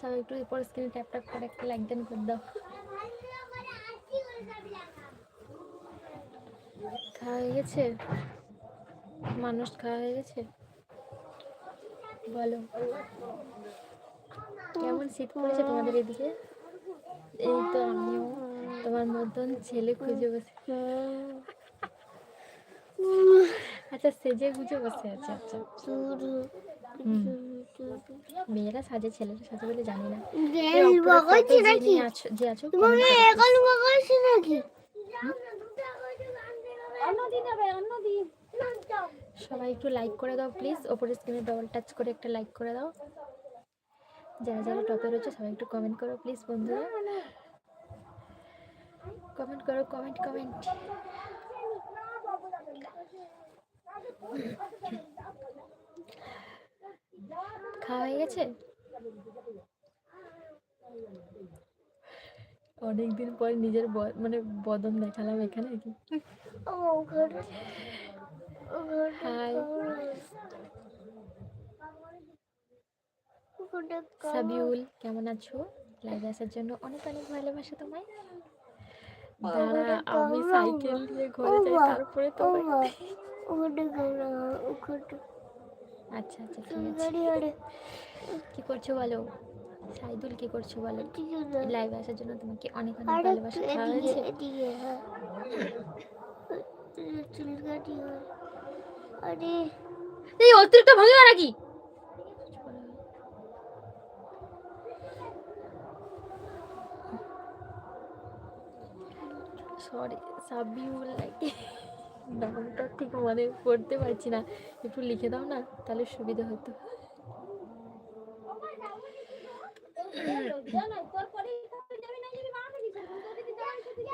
সবাই একটু উপর স্ক্রিনে ট্যাপ ট্যাপ করে একটা লাইক দেন করে দাও। খাওয়া হয়ে গেছে? মানুষ খাওয়া হয়ে গেছে? বলো। কেমন শীত পড়েছে তোমাদের এদিকে? এই তো আমিও তোমার মতন ছেলে খুঁজে বসে। আচ্ছা সেজে গুজে বসে। আছে আচ্ছা। হুম। মেয়েরা সাজে ছেলেরা সাজে বলে জানি না। যে আছো। সবাই একটু লাইক করে দাও প্লিজ ওপরের স্ক্রিনে ডবল টাচ করে একটা লাইক করে দাও। যারা যারা টপে রয়েছে সবাই একটু কমেন্ট করো প্লিজ বন্ধুরা। কমেন্ট করো কমেন্ট কমেন্ট খাওয়া হয়ে গেছে? অনেকদিন পর নিজের মানে বদন দেখালাম এখানে কি। হাই। সাবিউল কেমন আছো? লাইভে আসার জন্য অনেক অনেক ভালোবাসা তোমায়। দাঁড়া আমি সাইকেল নিয়ে ঘরে যাই তারপরে তোমায় আচ্ছা আচ্ছা ঠিক আছে। কি করছ বলো? সাইদুল কি করছ বলো? লাইভে আসার জন্য তোমাকে অনেক অনেক ভালোবাসা খাওয়া হয়েছে আরে। এই অতিরিক্ত ভাঙে নাকি? সরি সাবিউল নাকি নামটা ঠিক মানে পড়তে পারছি না। একটু লিখে দাও না, তাহলে সুবিধা হতো।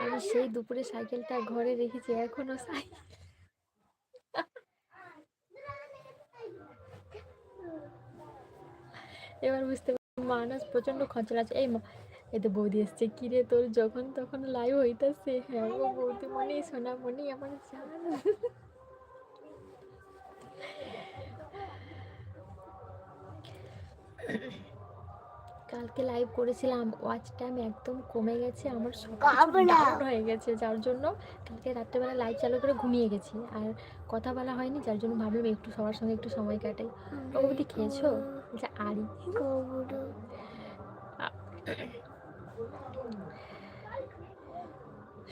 আমি সেই দুপুরে সাইকেলটা ঘরে রেখেছি, এখনও সাইকেল। এবার বুঝতে পারছি, মানস প্রচণ্ড খরচা আছে এই মা এই তো বৌদি এসছে কিরে তোর যখন তখন লাইভ হইতাছে? হ্যাঁ গো বৌদি মনে সোনা মনে আমার জান। কালকে লাইভ করেছিলাম ওয়াচ টাইম একদম কমে গেছে আমার ডাউন হয়ে গেছে যার জন্য কালকে রাত্রেবেলা লাইভ চালু করে ঘুমিয়ে গেছি। আর কথা বলা হয়নি যার জন্য ভাবলাম একটু সবার সঙ্গে একটু সময় কাটাই। অবধি খেয়েছো? যে আড়ি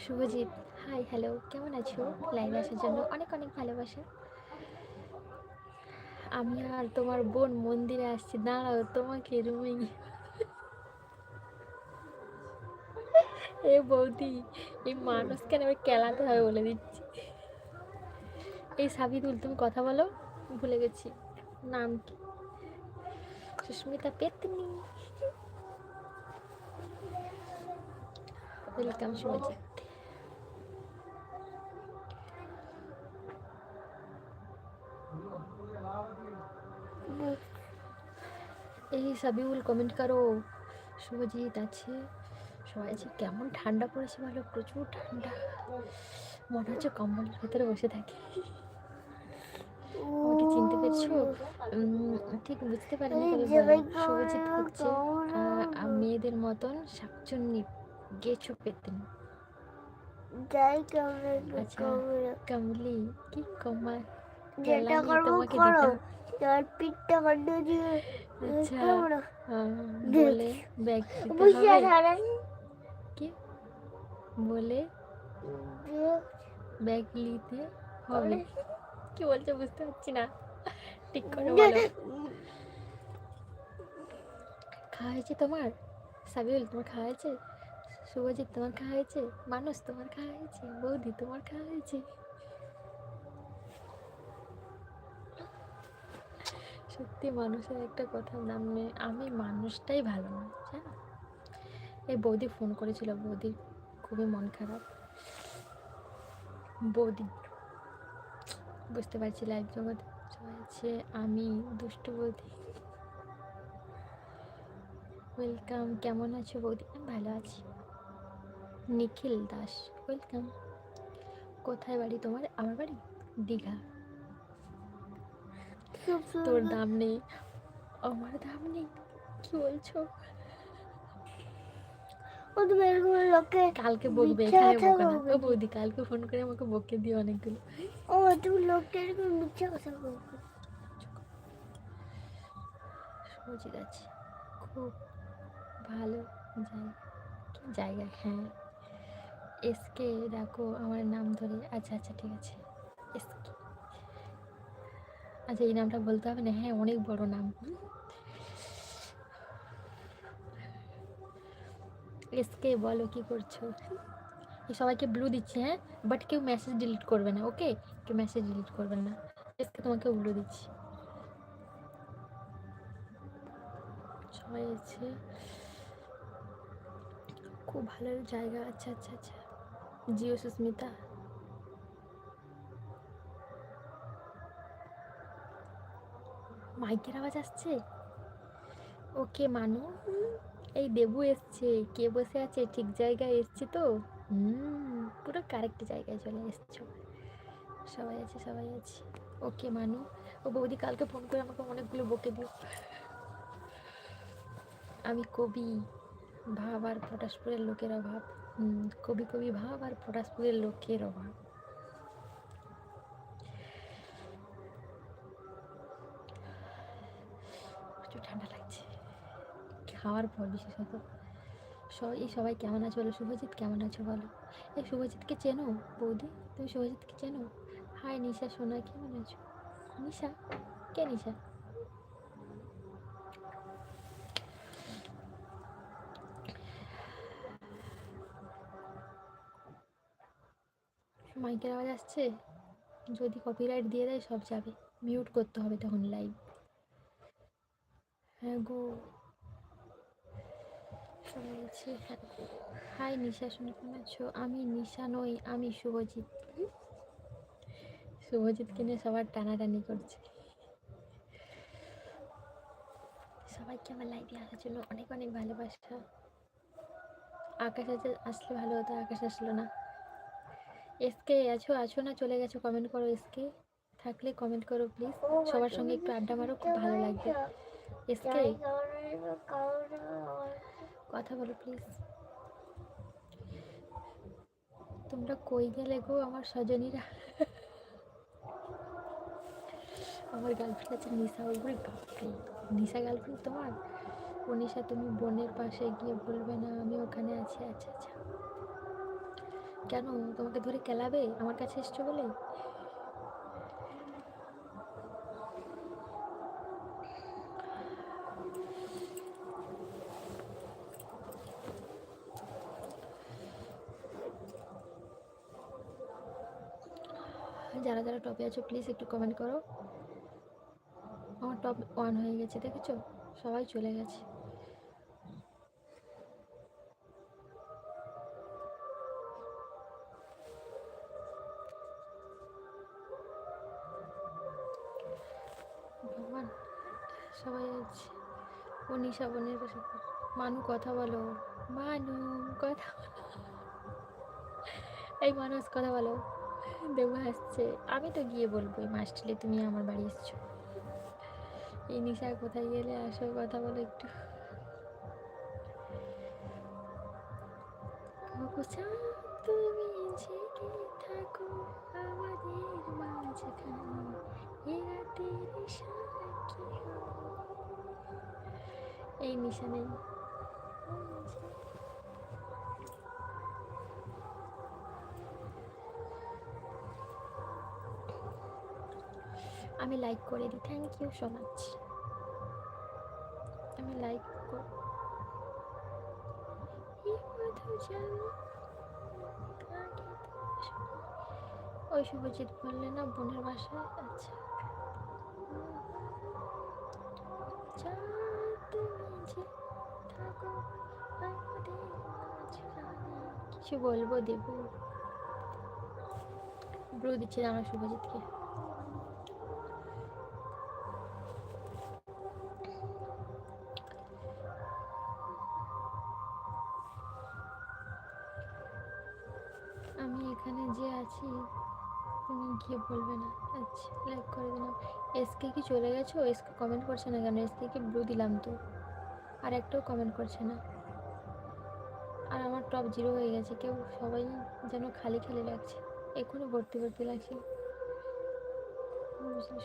শুভজিৎ হাই হ্যালো কেমন আছো? লাইভে আসার জন্য অনেক অনেক ভালোবাসা। আমি আর তোমার বোন মন্দিরে আসছি। দাঁড়াও, তোমাকে রুমে এ বৌদি, এই মানুষকে আমি কেলাতে হবে বলে দিচ্ছি। এই সাবিদুল, তুমি কথা বলো, ভুলে গেছি। নাম কি? সুস্মিতা পেতনি। ওয়েলকাম শুভজিৎ এই সাবিউল কমেন্ট করো। শুভজিৎ আছে, সবাই আছে। কেমন ঠান্ডা পড়েছে বলো প্রচুর ঠান্ডা। মনে হচ্ছে কম্বলের ভেতরে বসে থাকি। চিনতে পেরেছ? ঠিক বুঝতে পারিনি। শুভজিৎ হচ্ছে মেয়েদের মতন শাকচুন্নি গেছো পেতেন যাই ক্যামেরা আচ্ছা। কি কমা যেটা করব করো তার পিঠটা কাটতে দিয়ে আচ্ছা। বলে ব্যাগ দিতে হবে কি বলে ব্যাগ নিতে হবে কি বলছো বুঝতে পারছি না ঠিক করে বলো খাওয়া হয়েছে তোমার সাবিউল তোমার খাওয়া হয়েছে শুভজিৎ তোমার খাওয়া হয়েছে? মানুষ তোমার খাওয়া হয়েছে? বৌদি তোমার খাওয়া হয়েছে? সত্যি মানুষের একটা কথা নাম, আমি মানুষটাই ভালো না জানো? এই বৌদি ফোন করেছিল বৌদি খুবই মন খারাপ। বৌদি, বুঝতে পারছি লাইভ জগৎ আছে, আমি দুষ্টু বৌদি। ওয়েলকাম কেমন আছো বৌদি? আমি ভালো আছি। নিখিল দাস ওয়েলকাম কোথায় বাড়ি তোমার? আমার বাড়ি? দীঘা। তোর দাম নেই। আমার দাম নেই। কি বলছো? ও তুমি এরকম লোকে কালকে বকবে এখানে বকো না। ও বলবে। বৌদি কালকে ফোন করে আমাকে বকে দিও অনেকগুলো। ও তুমি লোককে এরকম মিথ্যা কথা বলবে। সুজিত আছে খুব ভালো জায়গা। কি জায়গা? হ্যাঁ। এসকে ডাকো আমার নাম ধরে আচ্ছা আচ্ছা ঠিক আছে, এসকে। আচ্ছা এই নামটা বলতে হবে না হ্যাঁ অনেক বড় নাম। এসকে বলো কি করছ? সবাইকে ব্লু দিচ্ছি হ্যাঁ বাট কেউ মেসেজ ডিলিট করবে না ওকে কেউ মেসেজ ডিলিট করবে না। এসকে তোমাকে ব্লু দিচ্ছি। আছে খুব ভালো জায়গা আচ্ছা আচ্ছা আচ্ছা। জিও সুস্মিতা। মাইকের আওয়াজ আসছে? ওকে মানু। এই দেবু এসছে। কে বসে আছে? ঠিক জায়গায় এসছে তো? হুম পুরো কারেক্ট জায়গায় চলে এসছো। সবাই আছে সবাই আছে। ওকে মানু। ও বৌদি কালকে ফোন করে আমাকে অনেকগুলো বকে দিও আমি কবি। ভাব আর পটাশপুরের লোকের হুম, কবি কবি ভাব আর পটাশপুরের লোকের অভাব। প্রচুর ঠান্ডা লাগছে। খাওয়ার পর বিশেষত এই সবাই কেমন আছো বলো? শুভজিৎ কেমন আছো বলো? এই শুভজিৎকে চেনো? বৌদি, তুমি শুভজিৎকে চেনো? হাই, নিশা, সোনা, কেমন আছো? নিশা? কে নিশা? মাইকের আওয়াজ আসছে? যদি কপিরাইট দিয়ে দেয়, সব যাবে। মিউট করতে হবে তখন লাইভ হ্যাঁ গো। আছে হাই নিশা, শুনে কেমন আছো? আমি নিশা নই, আমি শুভজিৎ। শুভজিৎকে নিয়ে সবার টানাটানি করছে। সবাইকে আমার লাইভে আসার জন্য অনেক অনেক ভালোবাসা। আকাশ আসলে ভালো হতো, আকাশ আসলো না। এসকে আছো আছো না চলে গেছো কমেন্ট করো এসকে থাকলে কমেন্ট করো প্লিজ সবার সঙ্গে একটু আড্ডা মারো খুব ভালো লাগবে। এসকে কথা বলো প্লিজ তোমরা কই গেলে গো আমার সজনীরা আমার গার্লফ্রেন্ড আছে নিশা ওই বলে বাপরে। নিশা গার্লফ্রেন্ড তোমার? ও নিশা তুমি বোনের পাশে গিয়ে বলবে না আমি ওখানে আছি আচ্ছা আচ্ছা। কেন? তোমাকে ধরে কেলাবে? আমার কাছে এসছো বলে? যারা যারা টপে আছো প্লিজ একটু কমেন্ট করো। আমার টপ ওয়ান হয়ে গেছে, দেখেছ? সবাই চলে গেছে। নিশা বোনের পাশে মানু কথা বলো। মানু কথা। এই মানুষ কথা বলো। দেবু হাসছে আমি তো গিয়ে বলব, এই মাস্টারে তুমি আমার বাড়ি এসছো। এই নিশা কোথায় গেলে আসো কথা বলো একটু। তুমি জেগে থাকো আমাদের মাঝখানে। এ রাতের সাক্ষী হও। এই নিশা নেই আমি লাইক করে দিই। থ্যাংক ইউ সো মাচ আমি লাইক। ওই শুভজিৎ বললে না, বোনের বাসায় আচ্ছা কিছু বলব দেবু? ব্রু দিচ্ছে জানো শুভজিৎকে। আমি এখানে যে আছি, তুমি গিয়ে বলবে না। আচ্ছা লাইক করে দিলাম। এসকে কি চলে গেছো? এসকে কমেন্ট করছে না কেন? এসকে কি ব্লু দিলাম তো। আর একটাও কমেন্ট করছে না। আর আমার টপ জিরো হয়ে গেছে। কেউ সবাই যেন খালি খালি লাগছে এখনও ভর্তি ভর্তি লাগছে। বুঝলি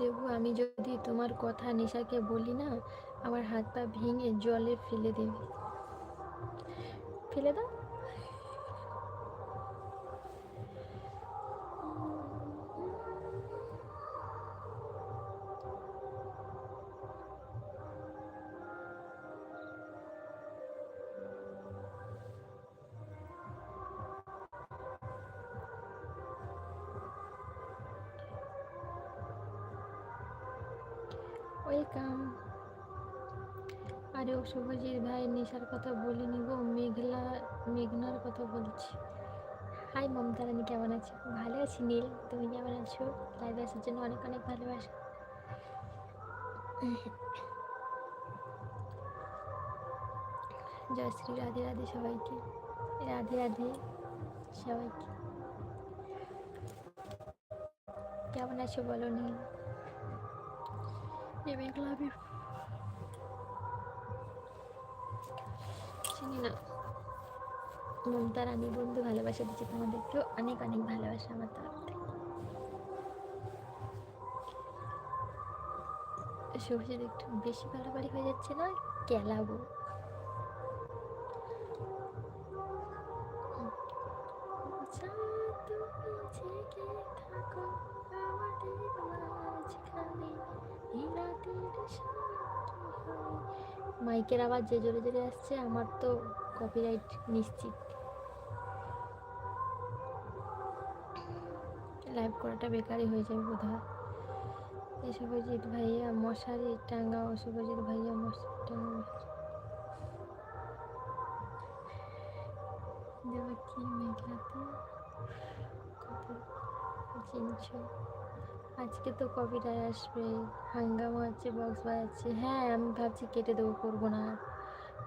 দেবু আমি যদি তোমার কথা নিশাকে বলি না, আমার হাত পা ভেঙে জলে ফেলে দেবে। ফেলে দাও। ওয়েলকাম। আরে ও শুভজিৎ ভাই, নেশার কথা বলিনি গো মেঘলা, মেঘনার কথা বলছি। হাই মমতা রানী কেমন আছো? ভালো আছি নীল, তুমি কেমন আছো? লাইভে আসার জন্য অনেক অনেক ভালোবাসা। জয় শ্রী রাধে রাধে সবাইকে। রাধে রাধে সবাইকে। কেমন আছো বলো নীল? এ মেঘলা আমি চিনি না? মমতা রানী বন্ধু ভালোবাসা দিচ্ছে তোমাদেরকেও অনেক অনেক ভালোবাসা আমার তরফ থেকে। সবজির একটু বেশি বাড়াবাড়ি হয়ে যাচ্ছে না? কেলাবো থাকো। আমাদের মাঝখানে মাইকের আবার যে জোরে জোরে আসছে, আমার তো কপিরাইট নিশ্চিত। লাইভ করাটা বেকারই হয়ে যাবে বোধ হয় শুভজিৎ ভাইয়া মশারি টাঙ্গাও শুভজিৎ ভাইয়া মশারি টাঙ্গাও। দেবা কি চিনছ আজকে তো কপিটাই আসবে, হাঙ্গামা হচ্ছে বক্স বাজাচ্ছে। হ্যাঁ আমি ভাবছি কেটে দেবো, করব না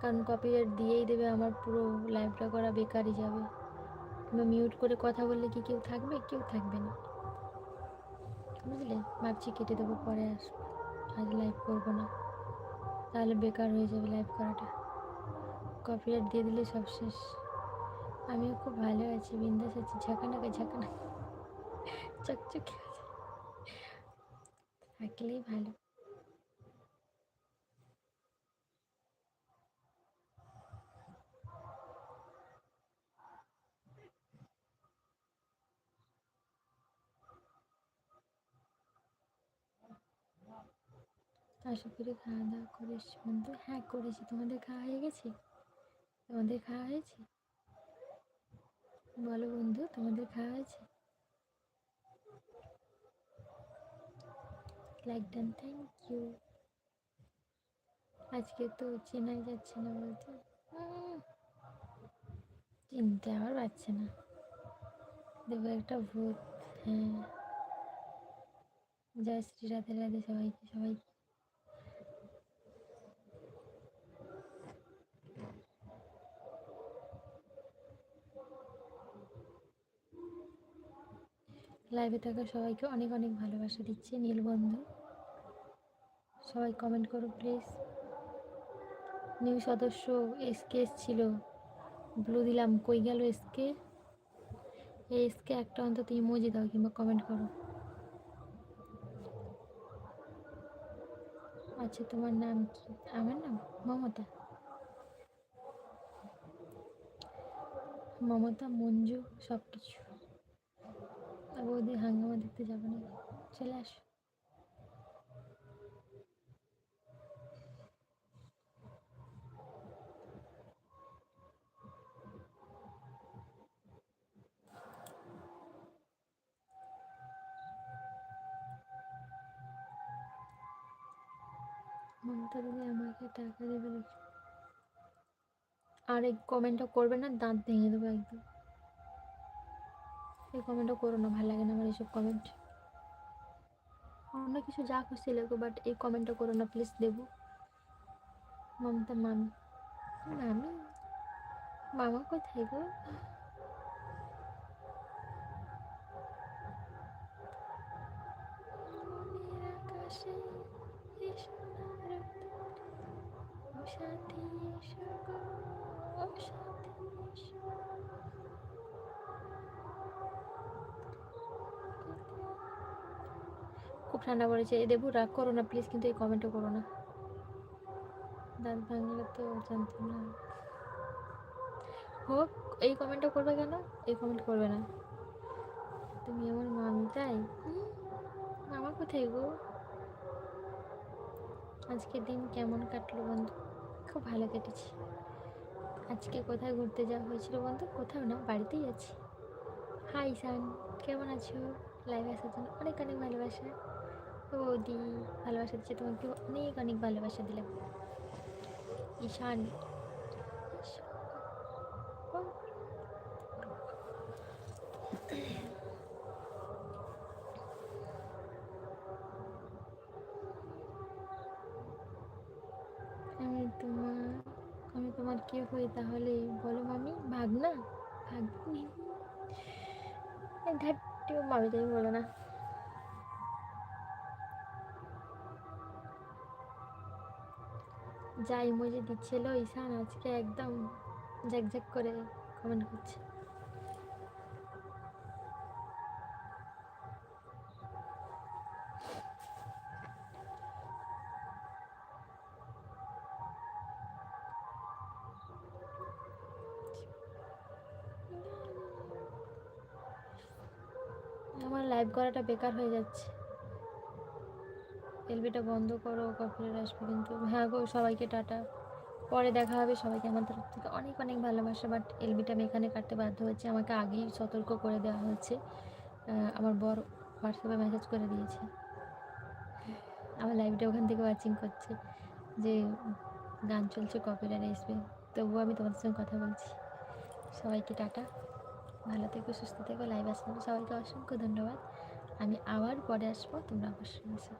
কারণ কপিরাইট দিয়েই দেবে, আমার পুরো লাইভটা করা বেকারই যাবে। কিংবা মিউট করে কথা বললে কি কেউ থাকবে? কেউ থাকবে না। বুঝলে? ভাবছি কেটে দেবো, পরে আসব। আজ লাইভ করব না। তাহলে বেকার হয়ে যাবে লাইভ করাটা। কপিরাইট দিয়ে দিলে সব শেষ। আমিও খুব ভালো আছি, বিন্দাস আছি, ঝাঁকানাকা ঝাঁকানা চকচকে থাকলেই ভালো। আশা করি খাওয়া দাওয়া করিস বন্ধু হ্যাঁ করেছি। তোমাদের খাওয়া হয়ে গেছে? তোমাদের খাওয়া হয়েছে? বলো বন্ধু, তোমাদের খাওয়া হয়েছে? লাইক ডান থ্যাংক ইউ আজকে তো চেনাই যাচ্ছে না বলতে। চিনতে আবার পারছে না। দেবো একটা ভূত। হ্যাঁ। জয় শ্রী রাধে রাধে সবাইকে সবাইকে। লাইভে থাকা সবাইকে অনেক অনেক ভালোবাসা দিচ্ছে নীলবন্ধু। সবাই কমেন্ট করো প্লিজ নিউ সদস্য এসকে ছিল ব্লু দিলাম, কই গেল এসকে এই এসকে একটা অন্তত ইমোজি দাও কিংবা কমেন্ট করো। আচ্ছা তোমার নাম কি? আমার নাম? মমতা। মমতা, মঞ্জু সব কিছু বৌদি হাঙ্গামা দেখতে যাব না। চলে আসো। মমতা দিদি আমাকে টাকা দেবে? আর এই কমেন্টটা করবে না, দাঁত ভেঙে দেবো একদম। এই কমেন্টটা করো না, ভালো লাগে না আমার এইসব কমেন্ট অন্য কিছু যা খুশি লেগো বাট এই কমেন্টটা করো না প্লিজ দেবো। মমতা, মামি। মামি? মামা কোথায় গো? খুব ঠান্ডা পড়েছে। দেবু, রাগ করো না প্লিজ কিন্তু এই কমেন্টও করো না। দাঁত ভাঙলে তো জানতাম না। হোক, এই কমেন্টটা করবে কেন? এই কমেন্ট করবে না। তুমি আমার মামি তাই? মামা কোথায় গো? আজকের দিন কেমন কাটলো বন্ধু? খুব ভালো কেটেছে। আজকে কোথায় ঘুরতে যাওয়া হয়েছিল বলতো? কোথাও না, বাড়িতেই আছি। হাই সান কেমন আছো? লাইভে আসার জন্য অনেক অনেক ভালোবাসা। ও বৌদি, ভালোবাসা দিচ্ছে তোমাকে অনেক অনেক ভালোবাসা দিলাম। ঈশান ঈশান। ও। আমি তোমার আমি তোমার কে হই তাহলে বলো মামি ভাগনা ভাগ্নি ধাট্টিও মামি তুমি বলো না। যা ইমোজি দিচ্ছিল, ঈশান আজকে একদম ঝাকঝাক করে কমেন্ট করছে। করাটা বেকার হয়ে যাচ্ছে। এলবিটা বন্ধ করো কপিরাইট আসবে কিন্তু। হ্যাঁ গো, সবাইকে টাটা। পরে দেখা হবে সবাইকে আমার তরফ থেকে। অনেক অনেক ভালোবাসা বাট এলবিটা আমি এখানে কাটতে বাধ্য হচ্ছে আমাকে আগেই সতর্ক করে দেওয়া হয়েছে। আমার বর হোয়াটসঅ্যাপে মেসেজ করে দিয়েছে। আমার লাইভটা ওখান থেকে ওয়াচিং করছে যে গান চলছে কপিরাইট আসবে। তবুও আমি তোমাদের সঙ্গে কথা বলছি। সবাইকে টাটা। ভালো থেকো, সুস্থ থেকো লাইভ আসবে সবাইকে অসংখ্য ধন্যবাদ। আমি আবার পরে আসব তোমরা আমার এসো